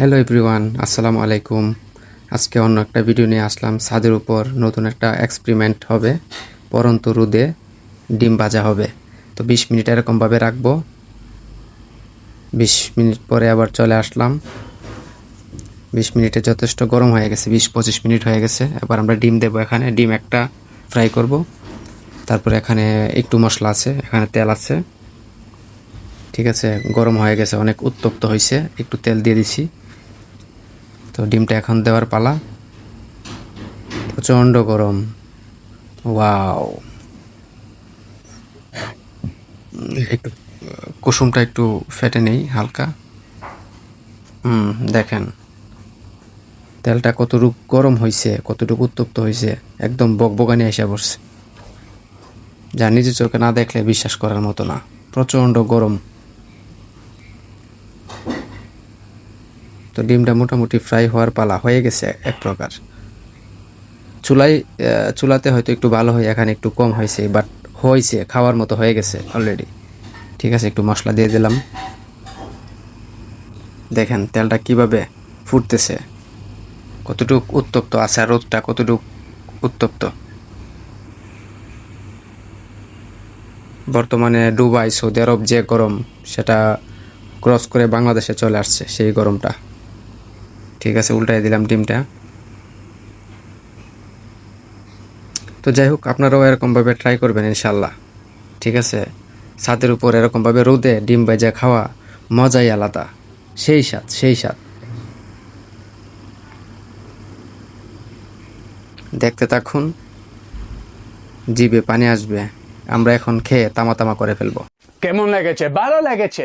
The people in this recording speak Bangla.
হ্যালো এভরিওয়ান আসসালামু আলাইকুম আজকে অন্য একটা ভিডিও নিয়ে আসলাম। ছাদের উপর নতুন একটা এক্সপেরিমেন্ট হবে। পরন্ত রোদে ডিম ভাজা হবে। তো বিশ মিনিট এরকমভাবে রাখব। বিশ মিনিট পরে আবার চলে আসলাম। বিশ মিনিটে যথেষ্ট গরম হয়ে গেছে, বিশ পঁচিশ মিনিট হয়ে গেছে। এবার আমরা ডিম দেবো এখানে। ডিম একটা ফ্রাই করব। তারপরে এখানে একটু মশলা আছে, এখানে তেল আছে। ঠিক আছে, গরম হয়ে গেছে, অনেক উত্তপ্ত হয়েছে একটু তেল দিয়ে দিছি। তো ডিমটা এখন দেওয়ার পালা। প্রচণ্ড গরম। ওয়াও। একটু, কুসুমটা একটু ফেটে নেই, হালকা। হুম, দেখেন। তেলটা কতটুকু গরম হয়েছে কতটুকু উত্তপ্ত হয়েছে একদম বকবকানি এসে পড়ছে। যা নিজের চোখে না দেখলে বিশ্বাস করার মতো না। প্রচণ্ড গরম। তো ডিমটা মোটামুটি ফ্রাই হওয়ার পালা হয়ে গেছে এক প্রকার। চুলাই চুলাতে হয়তো একটু ভালো হয়, এখানে একটু কম হয়েছে বাট হয়েছে, খাওয়ার মতো হয়ে গেছে অলরেডি ঠিক আছে, একটু মশলা দিয়ে দিলাম। দেখেন, তেলটা কীভাবে ফুটতেছে। কতটুক উত্তপ্ত আছে, আর রোদটা কতটুক উত্তপ্ত। বর্তমানে দুবাই, সৌদি আরব যে গরম, সেটা ক্রস করে বাংলাদেশে চলে আসছে, সেই গরমটা। ঠিক আছে, উল্টাই দিলাম ডিমটা। তো যাই হোক, আপনারাও এরকমভাবে ট্রাই করবেন ইনশাল্লাহ ঠিক আছে? ছাদের উপর এরকমভাবে রোদে ডিম ভেজা খাওয়া মজাই আলাদা, সেই স্বাদ সেই স্বাদ। দেখতে থাকুন জিবে পানি আসবে, আমরা এখন খেয়ে তামা তামা করে ফেলব। কেমন লেগেছে? ভালো লেগেছে।